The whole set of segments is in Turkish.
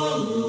Oh.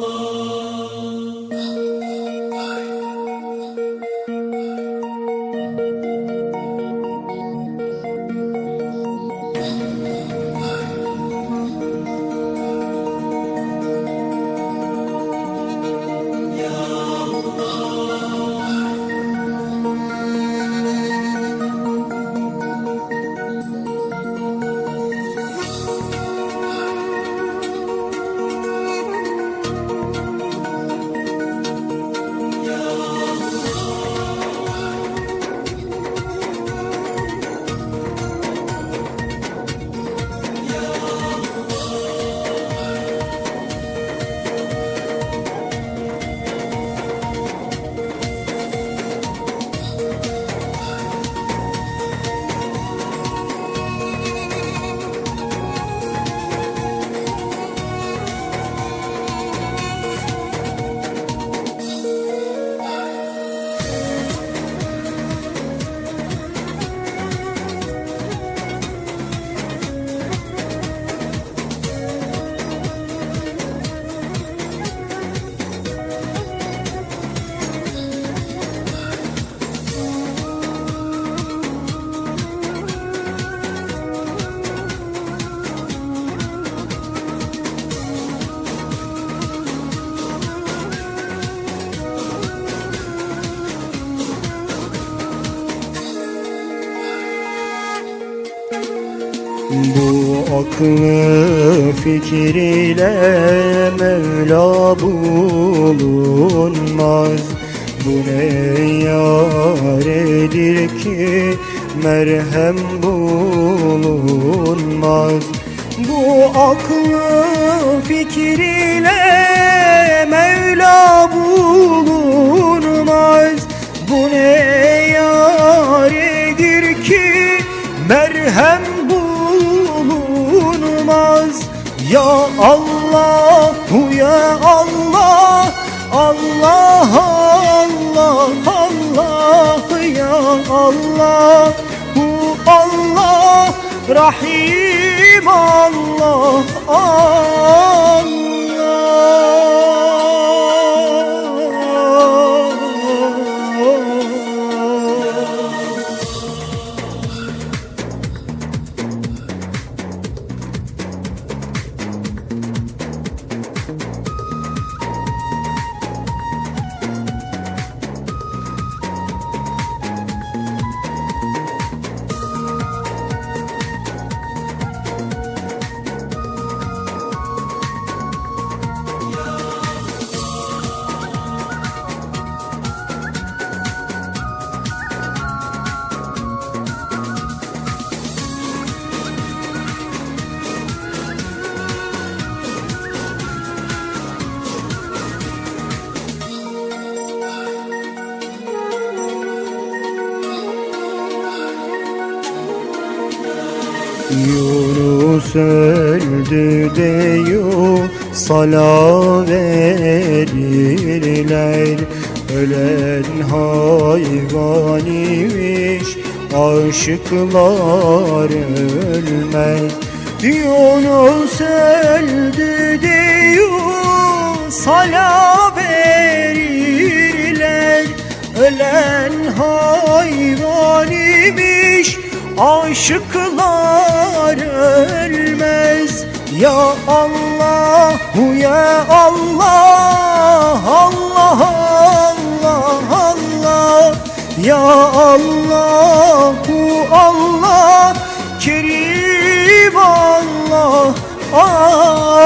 Bu aklı fikir ile Mevla bulunmaz. Bu ne yaredir ki merhem bulunmaz? Bu aklı fikir ile Mevla bulunmaz. Bu ne yaredir ki merhem bulunmaz Ya Allah ya Allah. Allah Allah Allah ya Allah. Hu Allah Rahim Allah Allah Yunus öldü deyu sala verirler Ölen hayvan imiş aşıklar ölmez. Yunus öldü deyu sala verirler Ölen hayvan imiş Aşıklar ölmez. Ya Allah ya Allah Allah Allah Allah. Ya Allah Allah Kerim Allah Allah